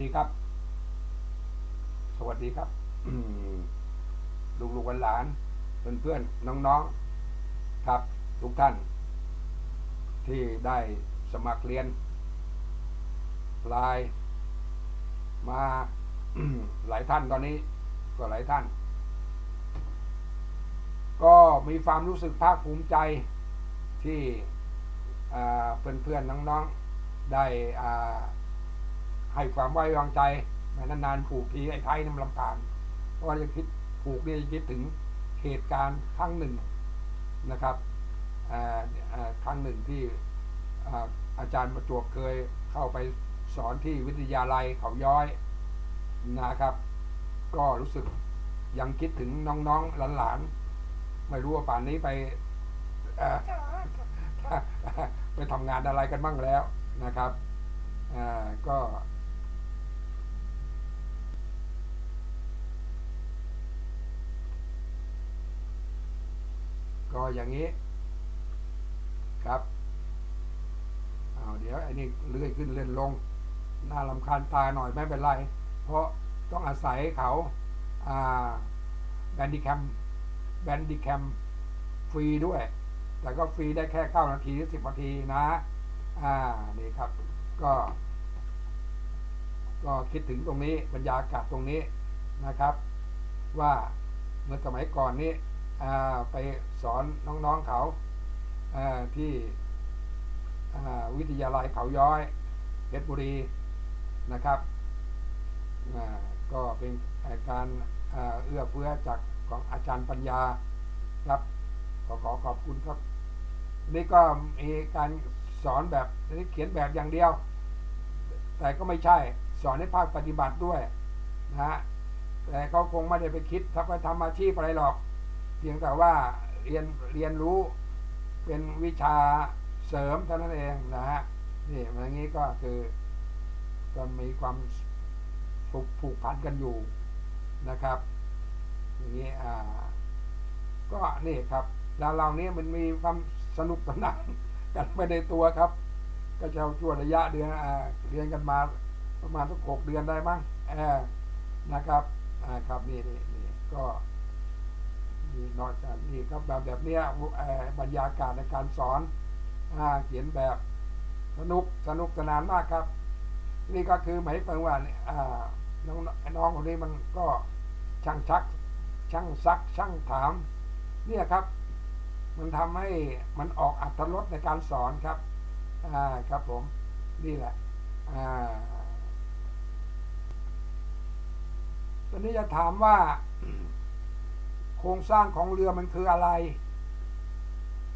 ดีครับ สวัสดีครับลูกลูกหลานเพื่อนเพื่อนๆน้องๆ ครับ ทุกท่าน ที่ได้สมัครเรียนไลน์มาหลายท่านตอนนี้ก็หลายท่าน ก็มีความรู้สึกภาคภูมิใจที่เพื่อนเพื่อนๆน้องๆ ได้อ่า ให้ความไว้วางใจแม้นานๆผูกทีไอ้ไทยน้ำลำพานเพราะว่าจะคิดผูกเนี่ยจะคิดถึงเหตุการณ์ครั้งหนึ่งนะครับครั้งหนึ่งที่อาอาจารย์ประจวบเคยเข้าไปสอนที่วิทยาลัยเขาย้อยนะครับ ก็รู้สึกยังคิดถึงน้องๆหลานๆ ไม่รู้ว่าป่านนี้ไปไปทำงานอะไรกันบ้างแล้วนะครับก็ ก็อย่างนี้ ครับเอาเดี๋ยวไอ้นี่เลื่อยขึ้นเลื่อนลง น่าลำคาญตาหน่อยไม่เป็นไร เพราะต้องอาศัยเขาแบนดิแคมแบนดิแคมฟรีด้วย แต่ก็ฟรีได้แค่ 9 นาทีหรือ10 นาทีนะ อ่า นี่ครับ ก็ ก็คิดถึงตรงนี้บรรยากาศตรงนี้นะครับ ว่าเมื่อสมัยก่อนนี้ ไปสอนน้องๆเขาที่วิทยาลัยเขาย้อยเพชรบุรีนะครับก็เป็นการเอื้อเฟื้อจากของอาจารย์ปัญญาครับขอขอขอบคุณครับนี่ก็มีการสอนแบบนี่เขียนแบบอย่างเดียว แต่ก็ไม่ใช่สอนให้ภาคปฏิบัติด้วยนะฮะแต่เขาคงไม่ได้ไปคิดถ้าไปทำอาชีพอะไรหรอก เพียงแต่ว่าเรียนเรียนรู้เป็นวิชาเสริมเท่านั้นเองนะฮะนี่อย่างนี้ก็คือก็มีความผูกผูกพันกันอยู่นะครับอย่างนี้อ่าก็นี่ครับแล้วเรานี้มันมีความสนุกสนานกันไปในตัวครับ ก็จะช่วระยะเดือนอ่าเรียนกันมาประมาณสักหกเดือนได้มั้งเอนะครับอ่าครับนี่นี่นี่ก็ นี่นอกจากนี่ครับแบบแบบเนี้ยบรรยากาศในการสอนอเขียนแบบสนุกสนุกสนานมากครับ นี่ก็คือหมายความว่าน้องน้องคนนี้มันก็ช่างชัก ช่างซัก ช่างถาม เนี่ยครับ มันทำให้มันออกอัตรสในการสอนครับอ่าครับผมนี่แหละอ่าตอนนี้จะถามว่า ครงสร้างของเรือมันคืออะไร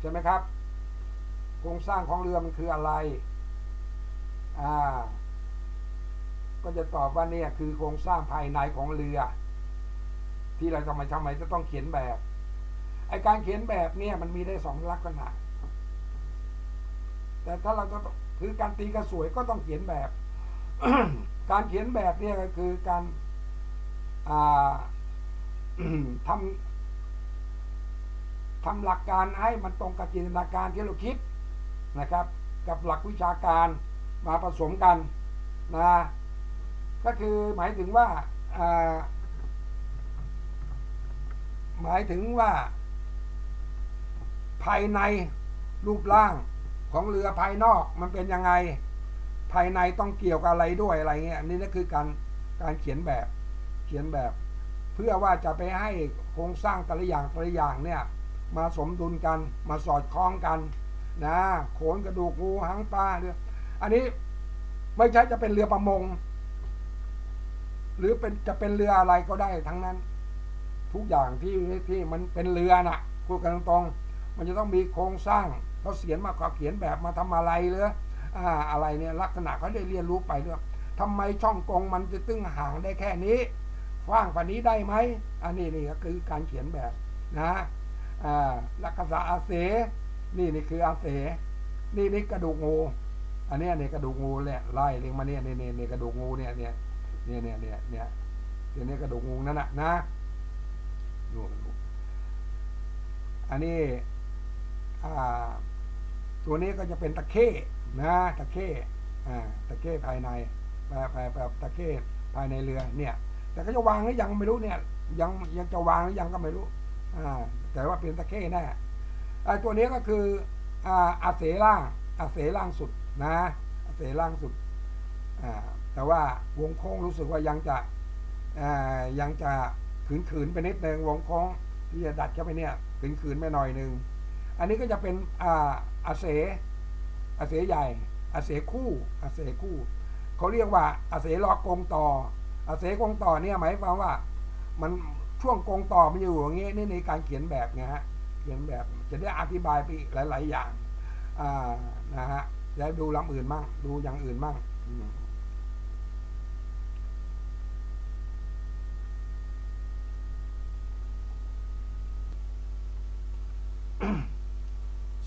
ใช่ไหมครับ โครงสร้างของเรือมันคืออะไรอ่าก็จะตอบว่าเนี่ยคือโครงสร้างภายในของเรือ ที่เราทำไมทำไมจะต้องเขียนแบบไอการเขียนแบบเนี่ยมันมีได้สองลักษณะ แต่ถ้าเราจะคือการตีกระสวยก็ต้องเขียนแบบ การเขียนแบบเนี่ยก็คือการอ่าทำ ทำหลักการให้มันตรงกับจินตนาการที่เราคิดนะครับ กับหลักวิชาการมาผสมกันนะก็คือหมายถึงว่าหมายถึงว่า ภายในรูปร่างของเรือภายนอกมันเป็นยังไง ภายในต้องเกี่ยวกับอะไรด้วยอะไรเงี้ยนี่นั่นคือการการเขียนแบบเขียนแบบ เพื่อว่าจะไปให้โครงสร้างแต่ละอย่างแต่ละอย่างเนี่ย มาสมดุลกัน มาสอดคล้องกันนะโขนกระดูกงูหางปลาเรืออันนี้ไม่ใช่จะเป็นเรือประมง หรือเป็นจะเป็นเรืออะไรก็ได้ทั้งนั้น ทุกอย่างที่ที่มันเป็นเรือน่ะพูดกันตรงๆมันจะต้องมีโครงสร้างเขาเขียนมาเขาเขียนแบบมาทำอะไรหรืออ่าอะไรเนี่ยลักษณะเขาได้เรียนรู้ไปด้วยทำไมช่องกงมันจะตึงห่างได้แค่นี้กว้างกว่านี้ได้ไหมอันนี้นี่ก็คือการเขียนแบบนะ ลักษณะอาเส นี่นี่คืออาเส นี่นี่กระดูกงู อันนี้เนี่ยกระดูกงูแหละไล่เรียงมาเนี่ยเนี่ยเนี่ยเนี่กระดูกงูเนี่ยเนี่ยเนี่ยเนี่ยเนี่ยเนี่ยเดี๋ยวนี้กระดูกงูนั่นน่ะนะดูดูอันนี้อ่าตัวนี้ก็จะเป็นตะเข้นะตะเข้อ่าตะเข้ภายในแบบแบบแบบตะเข้ภายในเรือเนี่ย แต่เขาจะวางหรือยังไม่รู้เนี่ย ยังยังจะวางหรือยังก็ไม่รู้ แต่ว่าเป็นตะเข้แน่ไอ้ตัวนี้ก็คืออ่าอาเสล่างอาเสล่างสุดนะอาเสล่างสุด แต่ว่าวงโค้งรู้สึกว่ายังจะยังจะขืนๆไปนิดนึงวงโค้งที่จะดัดเข้าไปเนี่ยขืนขืนๆไปหน่อยนึงอันนี้ก็จะเป็นอ่าอาเสอาเสใหญ่อาเสคู่อาเสคู่เขาเรียกว่าอาเสรอกงต่ออาเสกงต่อเนี่ยหมายความว่ามัน ช่วงกงต่อมันอยู่อย่างเงี้ยนี่ในการเขียนแบบไงฮะเขียนแบบจะได้อธิบายไปอีกหลาย ๆ อย่างอ่านะฮะแล้วดูลำอื่นมั่งดูอย่างอื่นมั่ง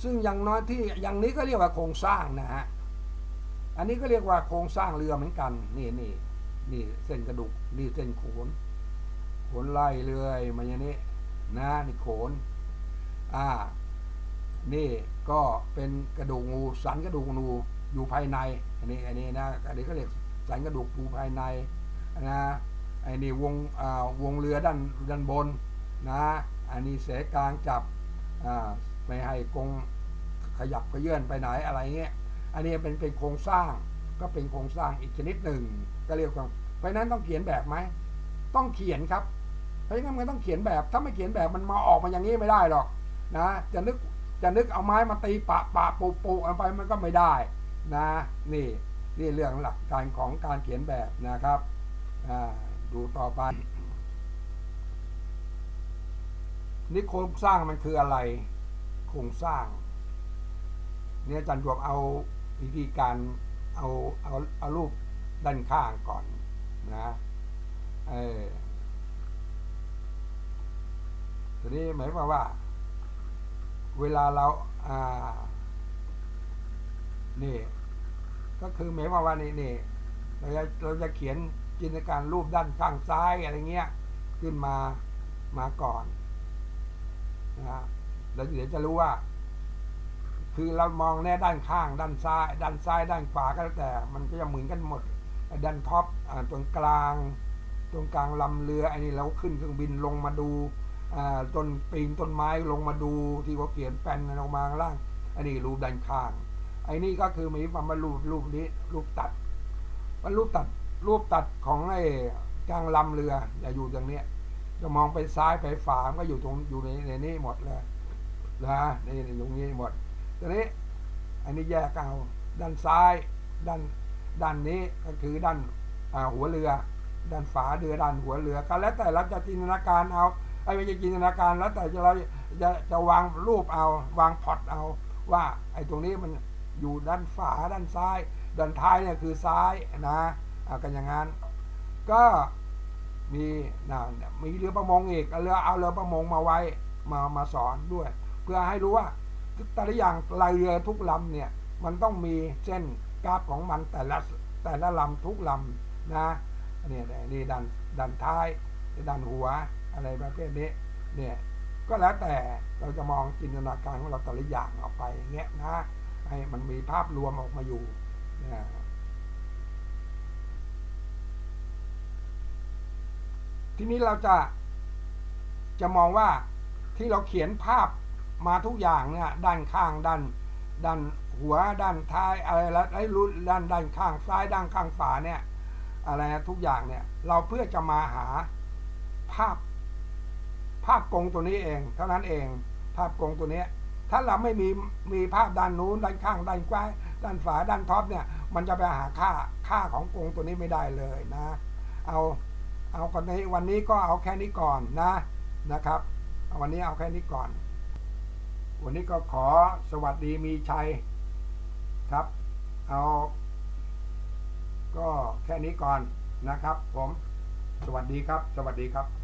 ซึ่งอย่างน้อยที่อย่างนี้ก็เรียกว่าโครงสร้างนะฮะ อันนี้ก็เรียกว่าโครงสร้างเรือเหมือนกัน นี่นี่นี่เส้นกระดูกนี่เส้นโขน ขนไล่เรื่อยมาอย่างนี้นะนี่โขนอ่า นี่ก็เป็นกระดูกงูสันกระดูกงูอยู่ภายในอันนี้อันนี้นะอันนี้ก็เรียกสันกระดูกอยู่ภายในนะไอ้นี่วงอ่าวงเรือด้านด้านบนนะอันนี้เสกลางจับอ่าไม่ให้กงขยับขยื่นไปไหนอะไรเงี้ยอันนี้เป็นเป็นโครงสร้างก็เป็นโครงสร้างอีกชนิดหนึ่ง ก็เรียกว่าเพราะนั้นต้องเขียนแบบไหมต้องเขียนครับ ราะฉะนั้นมันต้องเขียนแบบถ้าไม่เขียนแบบมันมาออกมาอย่างนี้ไม่ได้หรอกนะจะนึกจะนึกเอาไม้มาตีปะปะปูปูอาไปมันก็ไม่ได้นะนี่นี่เรื่องหลักการของการเขียนแบบนะครับดูต่อไปนี่โครงสร้างมันคืออะไร โครงสร้าง เนี่ยอาจารย์รวมเอาวิธีการเอาเอาเอารูปด้านข้างก่อนนะเออ ทีนี้หมายความว่า เวลาเราอ่านี่ ก็คือหมายความว่านี่นี่เราจะเราจะเขียนจินตนาการรูปด้านข้างซ้ายอะไรเงี้ยขึ้นมามาก่อนนะแล้วเดี๋ยวจะรู้ว่า คือเรามองแน่ด้านข้าง ด้านซ้าย ด้านซ้าย ด้านขวาก็แล้วแต่ มันก็จะเหมือนกันหมดด้านท็อปอตรงกลาง ตรงกลางลำเรืออันนี้เราขึ้นเครื่องบินลงมาดู ต้นปีนต้นไม้ลงมาดูที่เขาเขียนแปลนลงมาล่าง อันนี้รูปด้านข้าง ไอ้นี่ก็คือมายความว่ารูปรูปนี้รูปตัดมันรูปตัดรูปตัดของไอ้กลางลำเรืออย่าอยู่ตรงเนี้ยจะมองไปซ้ายไปฝามันก็อยู่ตรงอยู่ในในนี้หมดเลยนะนี่นี่ตรงนี้หมดทีนี้ อันนี้แยกเอาด้านซ้ายด้านด้านนี้ก็คือด้านหัวเรือ ด้านฝาเรือด้านหัวเรือก็แล้วแต่เราจะจินตนาการเอา ไอ้ไม่ใช่จินตนาการแล้วแต่จะเราจะจะวางรูปเอา วางพอร์ตเอา ว่าไอ้ตรงนี้มันอยู่ด้านฝาด้านซ้าย ด้านท้ายเนี่ยคือซ้ายนะเอากันอย่างนั้น ก็มีนะมีเรือประมงอีกเรือเอาเรือประมงมาไว้มามาสอนด้วย เพื่อให้รู้ว่าแต่ละอย่างลายเรือทุกลำเนี่ยมันต้องมีเส้นกราฟของมันแต่ละแต่ละลำทุกลำนะเนี่ยนี่ด้านด้านท้ายด้านหัว อะไรประเภทนี้เนี่ยก็แล้วแต่เราจะมองจินตนาการของเราแต่ละอย่างออกไปอย่างเงี้ยนะให้มันมีภาพรวมออกมาอยู่นะทีนี้เราจะจะมองว่าที่เราเขียนภาพมาทุกอย่างเนี่ยด้านข้างด้านด้านหัวด้านท้ายอะไรแล้วไอ้รู้ด้านด้านข้างซ้ายด้านข้างฝาเนี่ยอะไรทุกอย่างเนี่ยเราเพื่อจะมาหาภาพ ภาพกงตัวนี้เอง เท่านั้นเอง ภาพกงตัวนี้ ถ้าเราไม่มีมีภาพด้านนู้นด้านข้างด้านขวาด้านฝาด้านท็อปเนี่ย มันจะไปหาค่าค่าของกงตัวนี้ไม่ได้เลยนะ เอาเอาก่อนในวันนี้ก็เอาแค่นี้ก่อนนะนะครับวันนี้เอาแค่นี้ก่อน วันนี้ก็ขอสวัสดีมีชัยครับ เอา ก็แค่นี้ก่อนนะครับ ผม สวัสดีครับ สวัสดีครับ